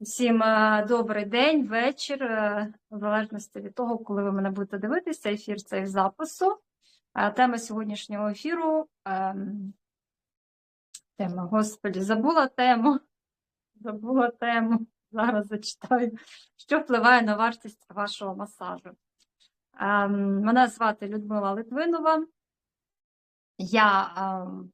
Всім е, добрий день, вечір, е, в залежності від того, коли ви мене будете дивитися, ефір цей запису. Е, Тема сьогоднішнього ефіру. ем, Тема, господі, забула тему. Забула тему. Зараз зачитаю. Що впливає на вартість вашого масажу? Ем, Мене звати Людмила Литвинова. Я ем,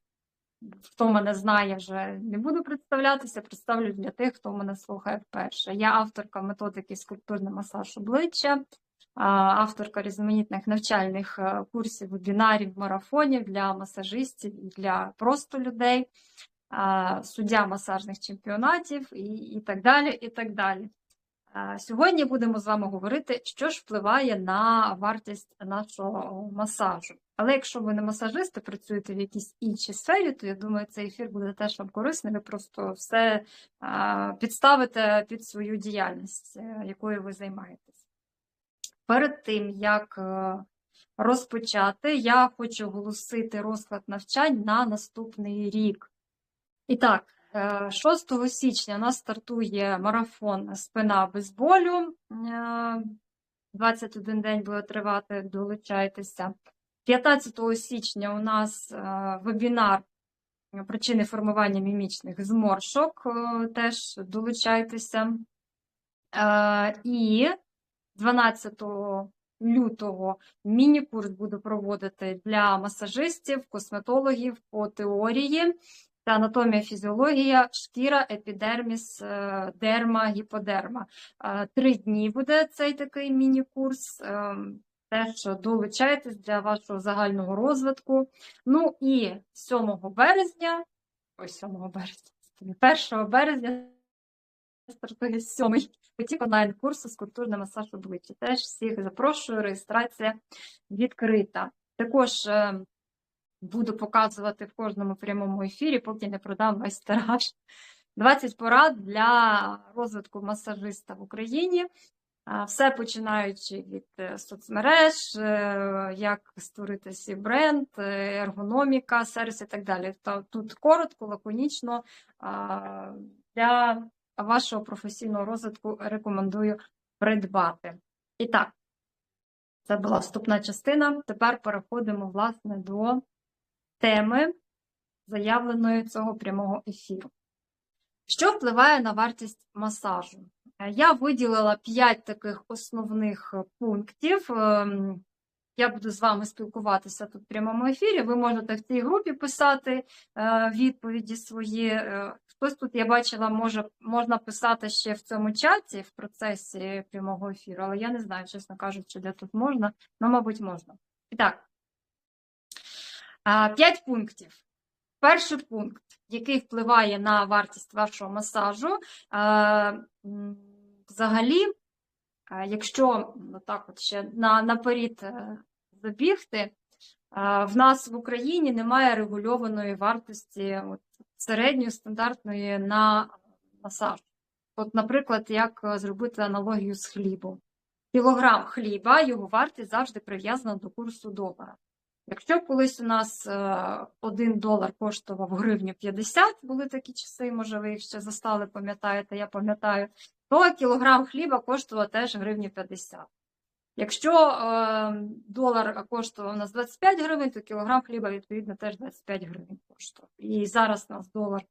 хто мене знає, вже не буду представлятися, представлю для тих, хто мене слухає вперше. Я авторка методики скульптурний масаж обличчя, авторка різноманітних навчальних е, курсів, вебінарів, марафонів для масажистів і для просто людей, суддя масажних чемпіонатів і, і так далі. і так далі. Сьогодні будемо з вами говорити, що ж впливає на вартість нашого масажу. Але якщо ви не масажисти, працюєте в якійсь іншій сфері, то я думаю, цей ефір буде теж вам корисний. Ви просто все підставите під свою діяльність, е, якою ви займаєтесь. Перед тим, як е, розпочати, я хочу оголосити розклад навчань на наступний рік. І так, е, 6 січня у нас стартує марафон Спина без болю. Е, 21 день буде тривати, долучайтеся. 15 січня у нас е, вебінар причини формування мімічних зморшок. е, Теж долучайтеся. Е, І 12 лютого міні-курс буду проводити для масажистів, косметологів по теорії та анатомія, фізіологія, шкіра, епідерміс, дерма, гіподерма. Три дні буде цей такий міні-курс. Теж долучайтесь для вашого загального розвитку. Ну і 7 березня, ой, 7 березня, 1 березня стартує сьомий потік онлайн-курсу з культурний масаж обличчя. Теж всіх запрошую, реєстрація відкрита. Також е, буду показувати в кожному прямому ефірі, поки не продам весь тираж. 20 порад для розвитку масажиста в Україні. Все починаючи від е, соцмереж, е, як створити свій бренд, е, ергономіка, сервіс і так далі. Та Тут коротко, лаконічно для вашого професійного розвитку рекомендую придбати. І так, це була вступна частина. Тепер переходимо, власне, до теми заявленої цього прямого ефіру. Що впливає на вартість масажу? Е, Я виділила 5 таких основних е, пунктів. Я буду з вами спілкуватися тут в прямому ефірі. Ви можете в цій групі писати е, відповіді свої. Е, Хтось тут, я бачила, може, можна писати ще в цьому чаті в процесі прямого ефіру, але я не знаю, чесно кажучи, де тут можна, ну, мабуть, можна. І так, 5 пунктів. Перший пункт, який впливає на вартість вашого масажу, е, взагалі, е, якщо ну, так от ще на, наперед е, забігти, е, в нас в Україні немає регульованої вартості от, середньої стандартної на масаж. От, наприклад, як зробити аналогію з хлібом. Кілограм хліба, його вартість завжди прив'язана до курсу долара. Якщо колись у нас 1 долар коштував гривню 50, були такі часи, може ви їх ще застали, пам'ятаєте, я пам'ятаю, то кілограм хліба коштував теж гривню 50. Якщо е, долар коштував у нас 25 гривень, то кілограм хліба, відповідно, теж 25 гривень коштував. І зараз у нас долар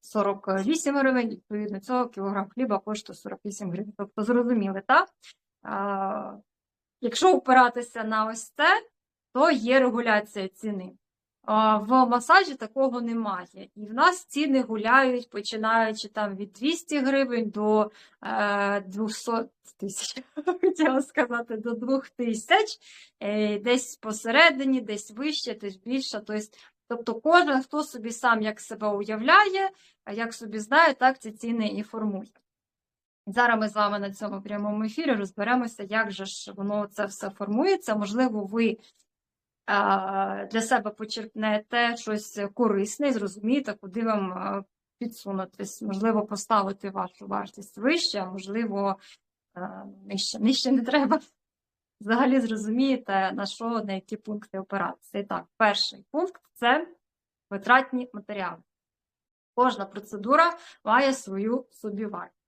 48 гривень, відповідно, цього кілограм хліба коштує 48 гривень. Тобто, зрозуміли, так? Якщо опиратися на ось це, то є регуляція ціни. В масажі такого немає. І в нас ціни гуляють, починаючи там від 200 гривень до е, 200 тисяч, хотіла сказати, до 2000, е, десь посередині, десь вище, десь більше. Тобто, тобто кожен, хто собі сам як себе уявляє, як собі знає, так ці ціни і формує. Зараз ми з вами на цьому прямому ефірі розберемося, як же ж воно це все формується. Можливо, ви для себе почерпнете щось корисне і зрозумієте, куди вам підсунутись. Можливо, поставити вашу вартість вище, а можливо, нижче. Нижче не треба. Взагалі зрозумієте, на що, на які пункти. І так, перший пункт це витратні матеріали. Кожна процедура має свою собівартість.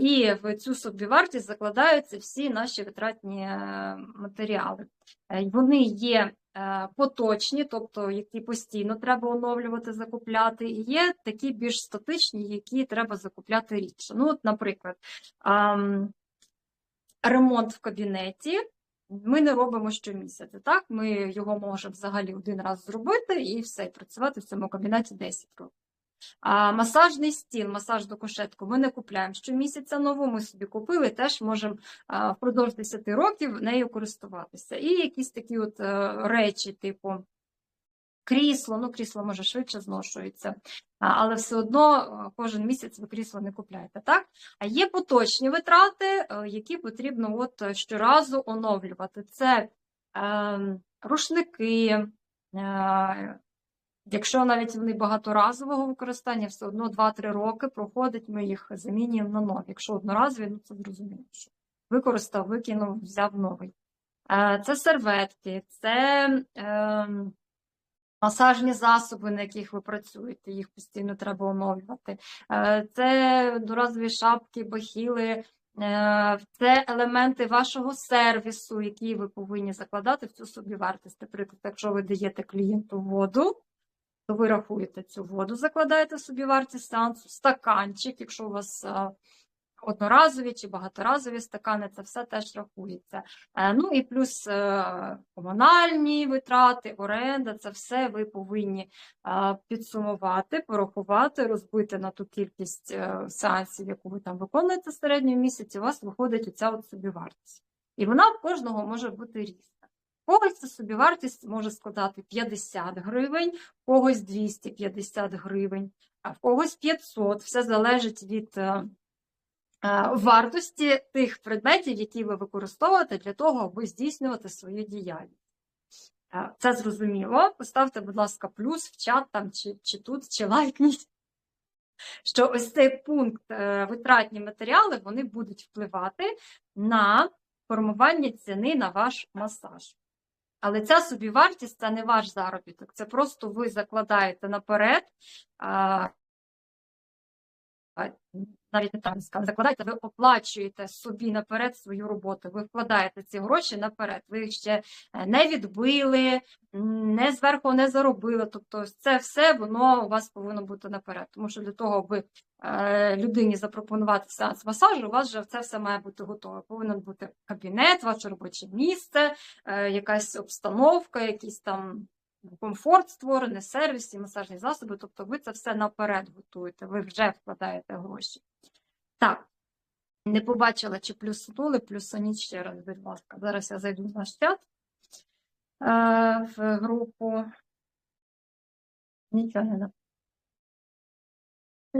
І в цю собівартість закладаються всі наші витратні е, матеріали. Е, Вони є е, поточні, тобто які постійно треба оновлювати, закупляти, і є такі більш статичні, які треба закупляти рідше. Ну, от, наприклад, ремонт в кабінеті. Ми не робимо щомісяця, так? Ми його можемо взагалі один раз зробити і все, і працювати в цьому кабінеті 10 років. А масажний стіл, масажну кушетку ми не купляємо щомісяця нову, ми собі купили, теж можемо впродовж 10 років нею користуватися. І якісь такі от е, речі, типу крісло, ну крісло може швидше зношується, але все одно е, кожен місяць ви крісло не купляєте, так? А є поточні витрати, е, які потрібно от щоразу оновлювати. Це е, рушники. Е, Якщо навіть вони багаторазового використання, все одно 2-3 роки проходить, ми їх замінюємо на нові. Якщо одноразові, ну це зрозуміло, що використав, викинув, взяв новий. Е, Це серветки, це е, масажні засоби, на яких ви працюєте, їх постійно треба оновлювати. Е, Це одноразові шапки, бахіли, е, це елементи вашого сервісу, які ви повинні закладати в цю собівартість. Наприклад, якщо ви даєте клієнту воду, то ви рахуєте цю воду, закладаєте собі вартість сеансу, стаканчик, якщо у вас е, одноразові чи багаторазові стакани, це все теж рахується. Е, Ну і плюс е, комунальні витрати, оренда, це все ви повинні підсумувати, порахувати, розбити на ту кількість сеансів, яку ви там виконуєте в середньому місяці, у вас виходить оця от собівартість. І вона в кожного може бути різна. Когось це собівартість може складати 50 гривень, в когось 250 гривень, а в когось 500. Все залежить від е, е, вартості тих предметів, які ви використовуєте для того, аби здійснювати свою діяльність. Е, Це зрозуміло. Поставте, будь ласка, плюс в чат там чи, чи тут, чи лайкніть. Що ось цей пункт витратні матеріали вони будуть впливати на формування ціни на ваш масаж. Але ця собівартість це не ваш заробіток, це просто ви закладаєте наперед, навіть не так сказати, закладаєте, ви оплачуєте собі наперед свою роботу, ви вкладаєте ці гроші наперед, ви їх ще е, не відбили, не зверху не заробили. Тобто це все воно у вас повинно бути наперед. Тому що для того, аби е, людині запропонувати сеанс масажу, у вас вже це все має бути готове. Повинен бути кабінет, ваше робоче місце, е, якась обстановка, якийсь там комфорт створений, сервіс і масажні засоби. Тобто ви це все наперед готуєте, ви вже вкладаєте гроші. Так, не побачила, чи плюсанули, плюсаніть ще раз, будь ласка. Зараз я зайду в наш чат е, в групу. Нічого не.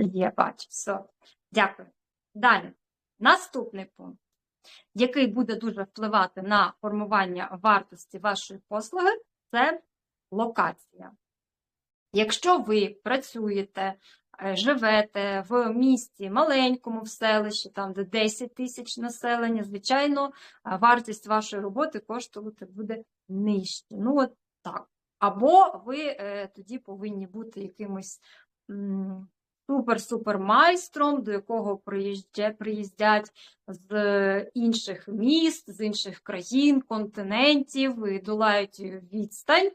Є, бачу, все. Дякую. Далі. Наступний пункт, який буде дуже впливати на формування вартості вашої послуги, це локація. Якщо ви працюєте, е, живете в місті маленькому, в селищі, там де 10 тисяч населення, звичайно, е, вартість вашої роботи коштувати буде нижче. Ну, от так. Або ви е, тоді повинні бути якимось супер-супер майстром, до якого приїздять з інших міст, з інших країн, континентів, і долають відстань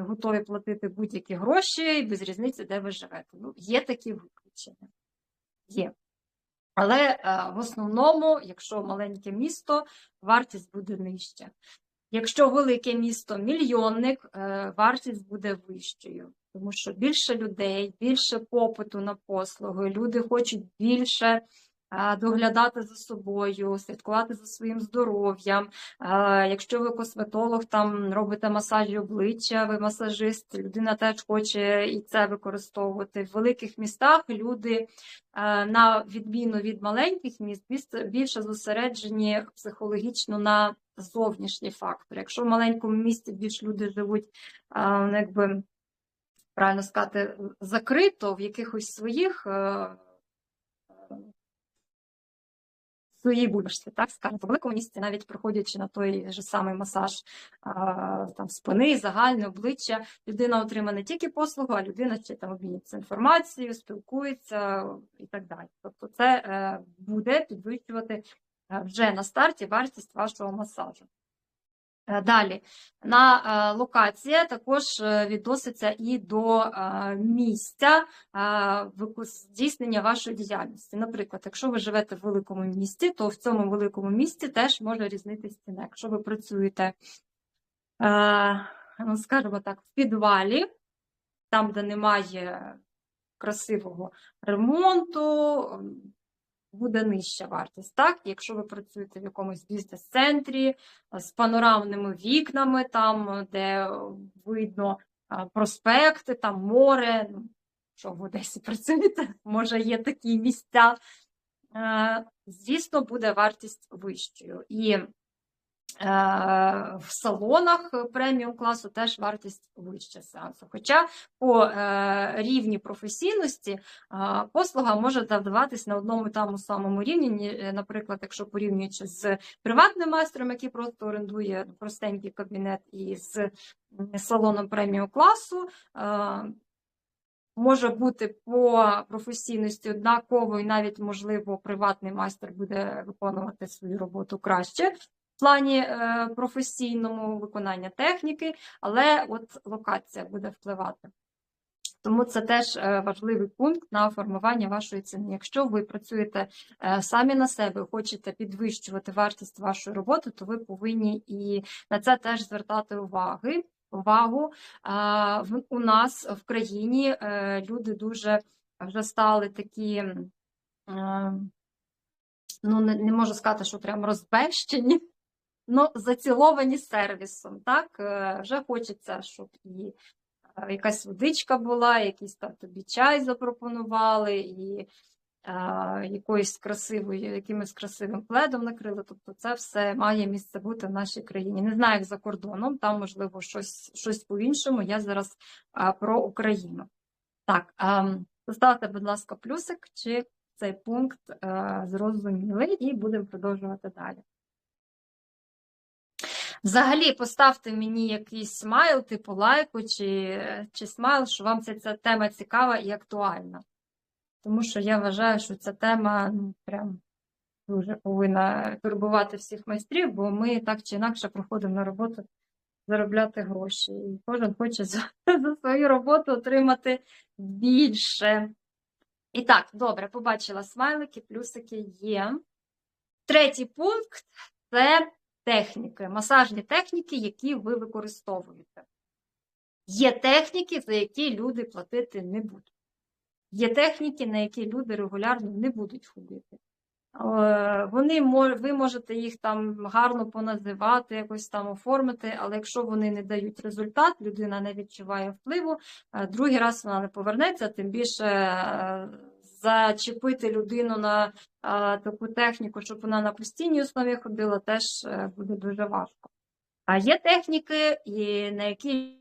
готові платити будь-які гроші, і без різниці, де ви живете. Ну, є такі виключення. Є. Але е, в основному, якщо маленьке місто, вартість буде нижча. Якщо велике місто мільйонник, е, вартість буде вищою, тому що більше людей, більше попиту на послуги, люди хочуть більше доглядати за собою, слідкувати за своїм здоров'ям. Якщо ви косметолог, там робите масажі обличчя, ви масажист, людина теж хоче і це використовувати. В великих містах люди, на відміну від маленьких міст, більше зосереджені психологічно на зовнішні фактори. Якщо в маленькому місті більш люди живуть, ну, якби правильно сказати, закрито в якихось своїх своїй бульбашці, так скажемо. По великому місці, навіть проходячи на той же самий масаж а, там спини, загальне обличчя, людина отримає не тільки послугу, а людина ще там обмінюється інформацією, спілкується і так далі. Тобто, це е, буде підвищувати е, вже на старті вартість вашого масажу. Е, Далі на е, локація також е, відноситься і до місця здійснення вашої діяльності. Наприклад, якщо ви живете в великому місті, то в цьому великому місті теж може різнитися ціна. Якщо ви працюєте, ну, скажімо так, в підвалі, там, де немає красивого ремонту, буде нижча вартість. Так, якщо ви працюєте в якомусь бізнес-центрі е, з панорамними вікнами, там, е, де видно е, проспекти, там море, ну, що в Одесі працюєте, може є такі місця, звісно, буде вартість вищою. І в салонах преміум класу теж вартість вища сеансу. Хоча по е, рівні професійності е, послуга може надаватись на одному тому самому рівні, е, наприклад, якщо порівнюючи з приватним майстром, який просто орендує простенький кабінет, і з салоном преміум класу. е, Може бути по професійності однаково, і навіть, можливо, приватний майстер буде виконувати свою роботу краще плані е, професійному виконання техніки, але от локація буде впливати. Тому це теж е, важливий пункт на формування вашої ціни. Якщо ви працюєте е, самі на себе, хочете підвищувати вартість вашої роботи, то ви повинні і на це теж звертати уваги. Увагу у нас в країні е, люди дуже вже стали такі, ну не, не можу сказати, що прям розбещені, ну заціловані сервісом. Так Е, вже хочеться, щоб і е, якась водичка була, якийсь там тобі чай запропонували, і е, якоюсь красивою, якимось красивим пледом накрили. Тобто це все має місце бути в нашій країні. Не знаю, як за кордоном, там, можливо, щось, щось по-іншому. Я зараз е, про Україну. Так, ем, поставте, будь ласка, плюсик, чи цей пункт е, зрозумілий, і будемо продовжувати далі. Взагалі, поставте мені якийсь смайл, типу лайку, чи, чи смайл, що вам ця, ця тема цікава і актуальна. Тому що я вважаю, що ця тема ну, прям дуже повинна турбувати всіх майстрів, бо ми так чи інакше приходимо на роботу заробляти гроші. І кожен хоче за, за свою роботу отримати більше. І так, добре, побачила смайлики, плюсики є. Третій пункт це техніки, масажні техніки, які ви використовуєте. Є техніки, за які люди платити не будуть. Є техніки, на які люди регулярно не будуть ходити. Е, Вони ви можете їх там гарно поназивати, якось там оформити, але якщо вони не дають результат, людина не відчуває впливу, е, другий раз вона не повернеться, тим більше е, зачепити людину на е, таку техніку, щоб вона на постійній основі ходила, теж е, буде дуже важко. А є техніки, і на які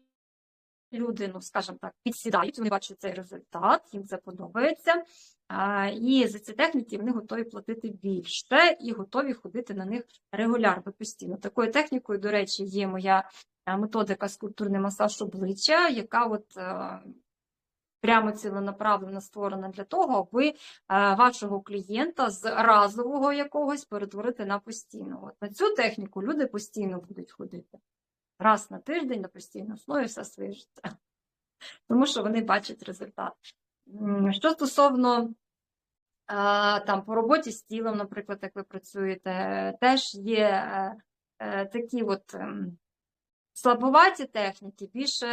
люди, ну скажімо так, підсідають, вони бачать цей результат, їм це подобається. А, І за ці техніки вони готові платити більше і готові ходити на них регулярно постійно. Такою технікою, до речі, є моя е, методика скульптурний масаж обличчя, яка от е, прямо ціленаправленно створена для того, аби е, вашого клієнта з разового якогось перетворити на постійного. На цю техніку люди постійно будуть ходити раз на тиждень на постійній основі все своє життя, тому що вони бачать результат. Що стосовно е, там по роботі з тілом, наприклад, як ви працюєте, теж є е, такі от ем, слабоваті техніки, більше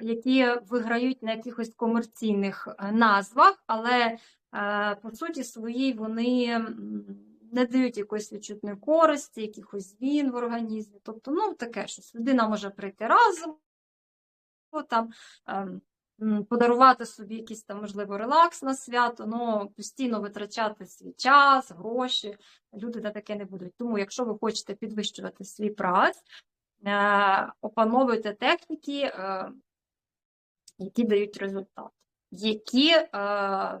які виграють на якихось комерційних е, назвах, але е, по суті своїй вони не дають якоїсь відчутної користі, якихось змін в організмі. Тобто, ну таке щось. Людина може прийти разом, там ем, подарувати собі якийсь там, можливо, релакс на свято, але постійно витрачати свій час, гроші. Люди на таке не будуть. Тому, якщо ви хочете підвищувати свій праць, опановуйте техніки, е, які дають результат, які е,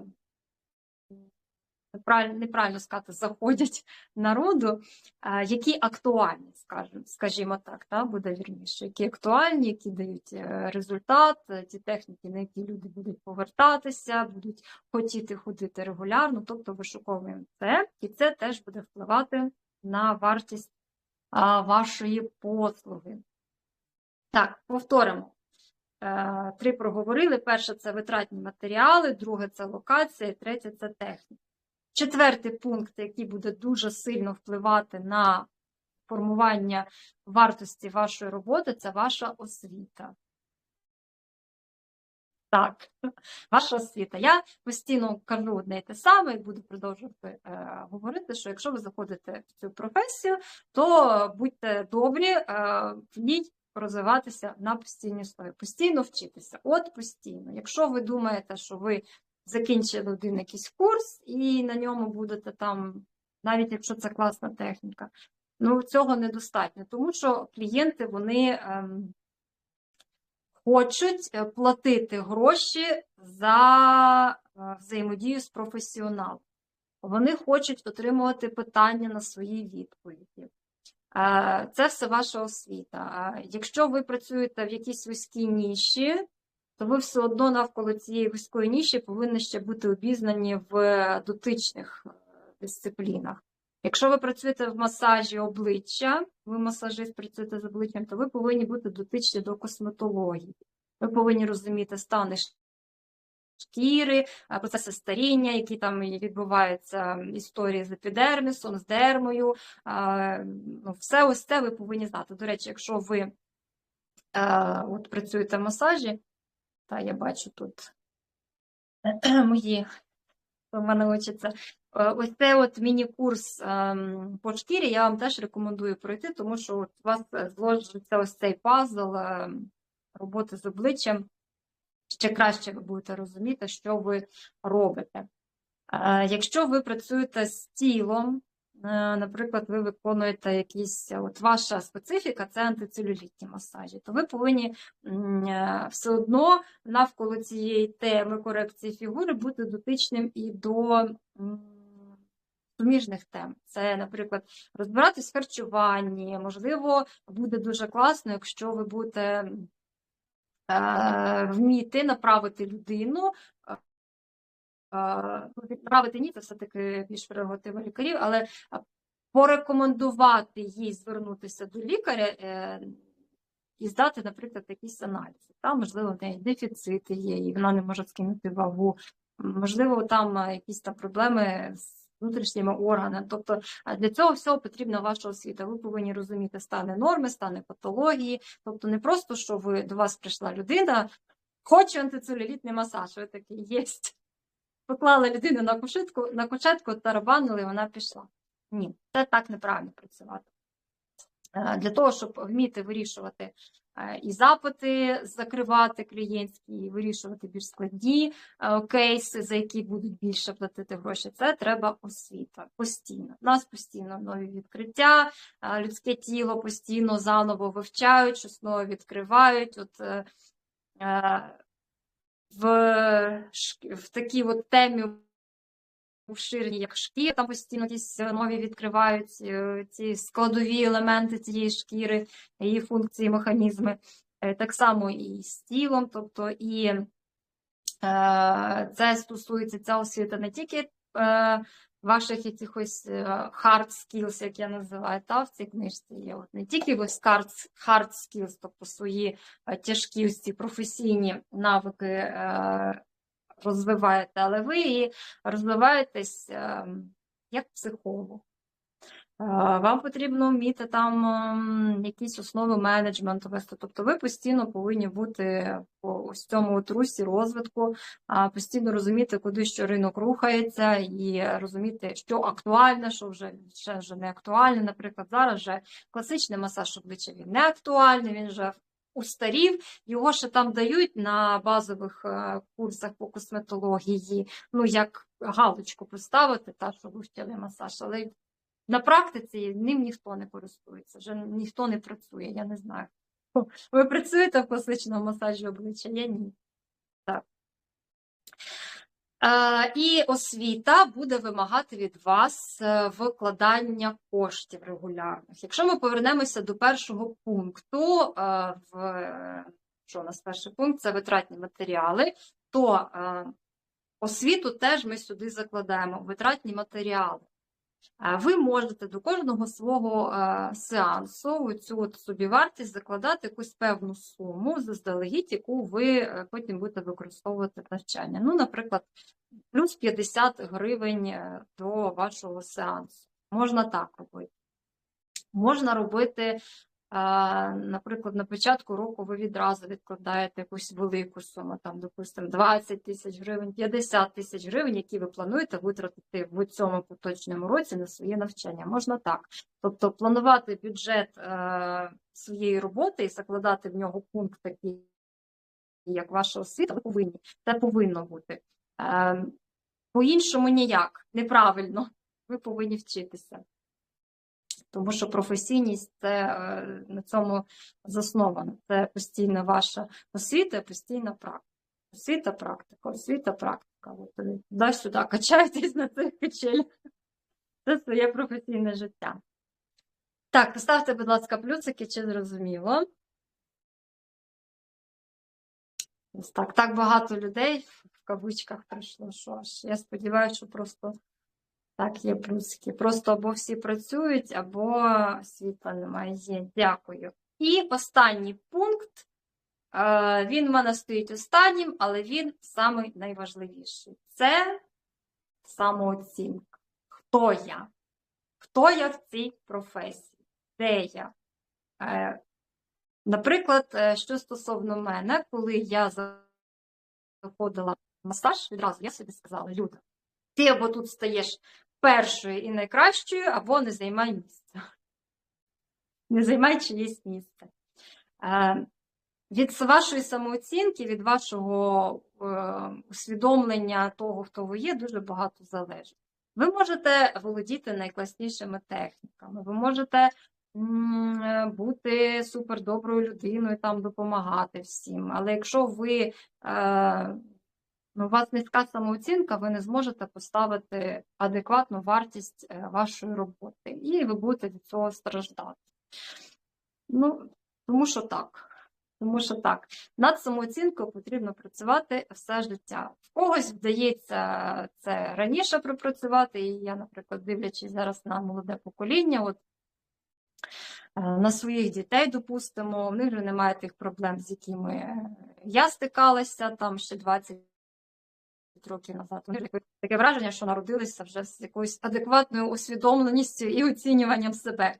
неправильно сказати, заходять народу, е, які актуальні, скажімо, скажімо так, та, буде вірніше, які актуальні, які дають е, результат, е, ті техніки, на які люди будуть повертатися, будуть хотіти ходити регулярно, тобто вишуковуємо це, і це теж буде впливати на вартість вашої послуги. Так, повторимо. Е, Три проговорили. Перше це витратні матеріали, друге це локація, третє це техніка. Четвертий пункт, який буде дуже сильно впливати на формування вартості вашої роботи, це ваша освіта. Так, ваша освіта. Я постійно кажу одне і те саме, і буду продовжувати е, говорити, що якщо ви заходите в цю професію, то будьте добрі е, в ній розвиватися на постійній основі, постійно вчитися. От постійно. Якщо ви думаєте, що ви закінчили один якийсь курс і на ньому будете там, навіть якщо це класна техніка, ну цього недостатньо, тому що клієнти вони ем, хочуть е, платити гроші за е, взаємодію з професіоналом. Вони хочуть отримувати питання на свої відповіді. Е, Це все ваша освіта. Якщо ви працюєте в якійсь вузькій ніші, то ви все одно навколо цієї вузької ніші повинні ще бути обізнані в дотичних дисциплінах. Якщо ви працюєте в масажі обличчя, ви масажист працюєте з обличчям, то ви повинні бути дотичні до косметології. Ви повинні розуміти стани шкіри, процеси старіння, які там відбуваються історії з епідермісом, з дермою. Ну, все ось це ви повинні знати. До речі, якщо ви от працюєте в масажі, та я бачу тут мої в мене. Е, Ось цей от міні-курс ем, по шкірі я вам теж рекомендую пройти, тому що от у вас е, зложиться ось цей пазл ем, роботи з обличчям. Ще краще ви будете розуміти, що ви робите. Е, Якщо ви працюєте з тілом, е, наприклад, ви виконуєте якісь, от ваша специфіка це антицелюлітні масажі, то ви повинні е, все одно навколо цієї теми корекції фігури бути дотичним і до суміжних тем. Це, наприклад, розбиратись в харчуванні. Можливо, буде дуже класно, якщо ви будете е, вміти направити людину. е, ну, Відправити ні, це все-таки більш прерогатива лікарів, але е, порекомендувати їй звернутися до лікаря е, і здати, наприклад, якісь аналізи. Там, можливо, в неї дефіцити є, і вона не може скинути вагу. Можливо, там е, якісь там проблеми з внутрішніми органами. Тобто для цього всього потрібна ваша освіта. Ви повинні розуміти стани норми, стани патології. Тобто не просто, що ви до вас прийшла людина, хоче антицелюлітний масаж, ви такий є. Поклали людину на кушетку, на кушетку, тарабанили, вона пішла. Ні, це так неправильно працювати. Е, Для того, щоб вміти вирішувати е, і запити, закривати клієнтські, і вирішувати більш складні е, кейси, за які будуть більше платити гроші, це треба освіта постійно. У нас постійно нові відкриття, людське тіло постійно заново вивчають, щось нове відкривають. От, в, в такій от темі обширні, як шкіра, там постійно якісь нові відкривають е, ці складові елементи цієї шкіри, її функції, механізми. Е, Так само і з тілом, тобто і е, це стосується ця освіта не тільки е, ваших якихось е, hard skills, як я називаю, та в цій книжці є. От не тільки ось hard, skills, тобто свої е, тяжкі ось ці професійні навики е, розвиваєте, але ви і розвиваєтесь е, як психолог. Е, Вам потрібно вміти там ем, якісь основи менеджменту вести. Тобто ви постійно повинні бути по ось цьому от русі розвитку, постійно розуміти, куди що ринок рухається, і розуміти, що актуальне, що вже, ще вже не актуальне. Наприклад, зараз вже класичний масаж обличчя він не актуальний, він вже устарів, його ще там дають на базових е, курсах по косметології, ну як галочку поставити, та що вивчили масаж, але на практиці ним ніхто не користується, вже ніхто не працює, я не знаю. Ви працюєте в класичному масажі обличчя? Я ні. Е, І освіта буде вимагати від вас е, викладання коштів регулярних. Якщо ми повернемося до першого пункту, е, в що у нас перший пункт це витратні матеріали, то освіту теж ми сюди закладаємо витратні матеріали. Ви можете до кожного свого е, сеансу цю от собівартість закладати якусь певну суму заздалегідь, яку ви е, потім будете використовувати навчання. Ну, наприклад, плюс 50 гривень е, до вашого сеансу. Можна так робити. Можна робити, наприклад, на початку року ви відразу відкладаєте якусь велику суму, там, допустимо, 20 тисяч гривень, 50 тисяч гривень, які ви плануєте витратити в цьому поточному році на своє навчання. Можна так. Тобто планувати бюджет е, своєї роботи і закладати в нього пункт такий, як ваша освіта, ви повинні. Це повинно бути. Е, По-іншому ніяк, неправильно. Ви повинні вчитися. Тому що професійність це е, на цьому засновано. Це постійна ваша освіта, постійна практика. Освіта, практика, освіта, практика. Ви туди-сюди качаєтесь на цих качелях. Це своє професійне життя. Так, поставте, будь ласка, плюсики, чи зрозуміло. Ось так, так багато людей в кавичках прийшло, що аж. Я сподіваюся, що просто так є плюсики. Просто або всі працюють, або світла немає. Є. Дякую. І останній пункт. Е, Він в мене стоїть останнім, але він самий найважливіший. Це самооцінка. Хто я? Хто я в цій професії? Де я? Е, Наприклад, е, що стосовно мене, коли я заходила в масаж, відразу я собі сказала, Люда, ти або тут стаєш першою і найкращою, або не займай місце. Не займай чиєсь місце. Е, Від вашої самооцінки, від вашого е, усвідомлення того, хто ви є, дуже багато залежить. Ви можете володіти найкласнішими техніками, ви можете е, бути супердоброю людиною, там допомагати всім. Але якщо ви у вас низька самооцінка, ви не зможете поставити адекватну вартість е, вашої роботи, і ви будете від цього страждати. Ну, тому що так. Тому що так, над самооцінкою потрібно працювати все життя. В когось вдається це раніше пропрацювати, і я, наприклад, дивлячись зараз на молоде покоління, от е, на своїх дітей, допустимо, в них вже немає тих проблем, з якими я стикалася там ще 20 років назад. Таке враження, що народилися вже з якоюсь адекватною усвідомленістю і оцінюванням себе.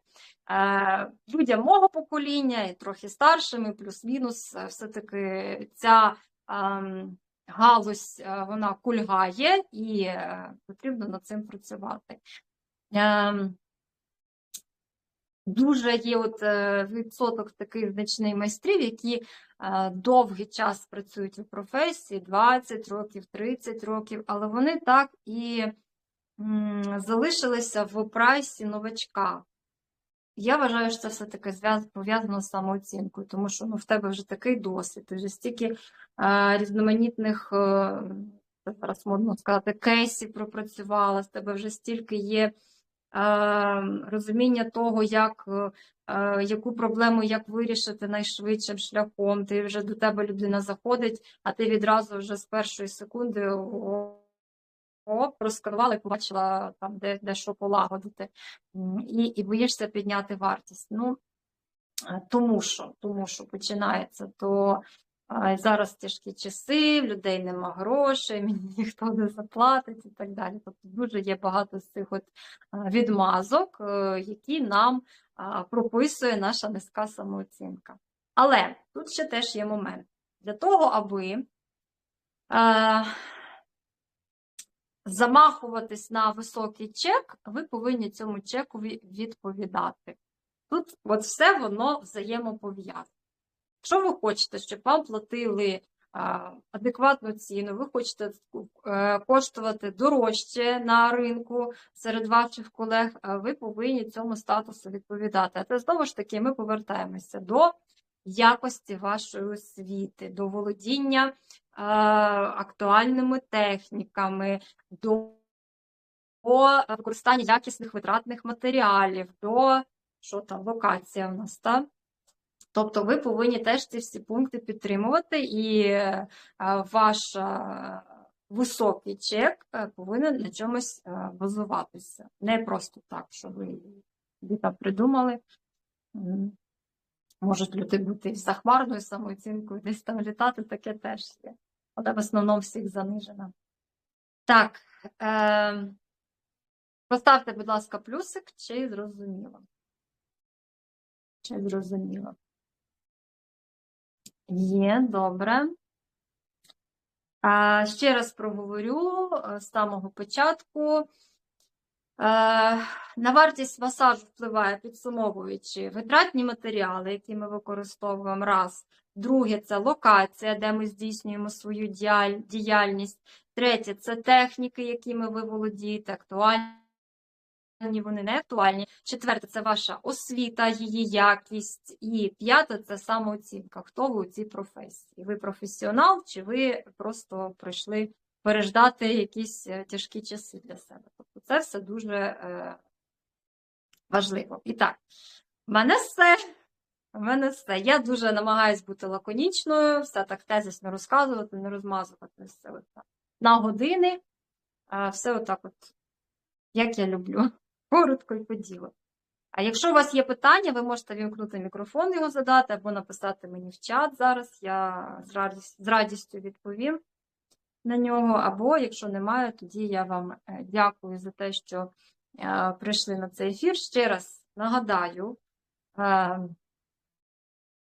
Е, Людям мого покоління і трохи старшими, плюс-мінус, е, все-таки ця ем, галузь е, вона кульгає і потрібно над цим працювати. Ем, Дуже є от відсоток таких значних майстрів, які довгий час працюють у професії 20 років, 30 років, але вони так і залишилися в прайсі новачка. Я вважаю, що це все-таки пов'язано з самооцінкою, тому що ну, в тебе вже такий досвід, вже стільки е, різноманітних, е, зараз модно сказати, кейсів пропрацювала, з тебе вже стільки є е, розуміння того, як, е, яку проблему як вирішити найшвидшим шляхом. Ти вже до тебе людина заходить, а ти відразу вже з першої секунди о, о, розкривала і побачила там, де, де що полагодити, і, і боїшся підняти вартість. Ну, е, тому що, тому що починається то. Зараз тяжкі часи, в людей нема грошей, мені ніхто не заплатить і так далі. Тобто дуже є багато з цих от відмазок, е, які нам прописує наша низька самооцінка. Але тут ще теж є момент. Для того, аби е, замахуватись на високий чек, ви повинні цьому чекові відповідати. Тут от все воно взаємопов'язане. Якщо ви хочете, щоб вам платили адекватну ціну, ви хочете е, коштувати дорожче на ринку серед ваших колег, ви повинні цьому статусу відповідати. А це знову ж таки ми повертаємося до якості вашої освіти, до володіння актуальними техніками, до до використання якісних витратних матеріалів, до що там, локація в нас, так? Тобто ви повинні теж ці всі пункти підтримувати, і е, ваш е, високий чек е, повинен на чомусь базуватися. Не просто так, що ви там придумали. Можуть люди бути із захмарною самооцінкою, десь там літати, таке теж є. Але в основному всіх занижена. Так, е, поставте, будь ласка, плюсик, чи зрозуміло. Чи зрозуміло. Є, добре. Ще раз проговорю е, з самого початку. Е, на вартість масажу впливає, підсумовуючи, витратні матеріали, які ми використовуємо раз. Друге це локація, де ми здійснюємо свою діяльність. Третє це техніки, якими ви володієте, актуальні вони не актуальні. Четверте це ваша освіта, її якість. І п'яте це самооцінка. Хто ви у цій професії? Ви професіонал, чи ви просто прийшли переждати якісь е, тяжкі часи для себе? Тобто це все дуже е, важливо. І так, в мене все. В мене все. Я дуже намагаюсь бути лаконічною, все так тезисно розказувати, не розмазувати все от на години. Все отак, от, як я люблю, коротко і по ділу. А якщо у вас є питання, ви можете вімкнути мікрофон його задати або написати мені в чат зараз. Я з радістю, з радістю відповім на нього. Або, якщо немає, тоді я вам е, дякую за те, що е, прийшли на цей ефір. Ще раз нагадаю, е,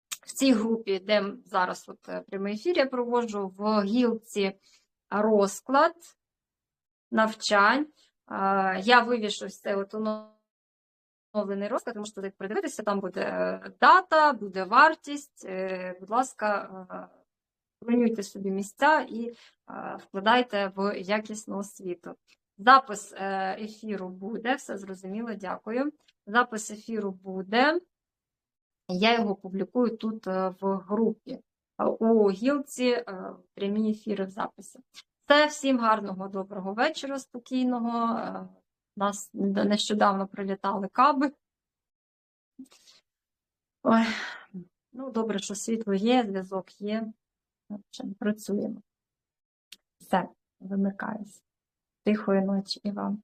в цій групі, де зараз от прямий ефір я проводжу, в гілці розклад навчань. Е, Я вивішу цей от оновлений розклад, ви можете туди передивитися, там буде е, дата, буде вартість. Е, Будь ласка, е, бронюйте собі місця і е, вкладайте в якісну освіту. Запис е, ефіру буде, все зрозуміло, дякую. Запис ефіру буде. Я його публікую тут е, в групі е, у гілці е, прямі ефіри в записі. Це всім гарного, доброго вечора, спокійного. Е, нас нещодавно прилітали каби. Ой, ну, добре, що світло є, зв'язок є. Працюємо. Все, вимикаюсь. Тихої ночі і вам.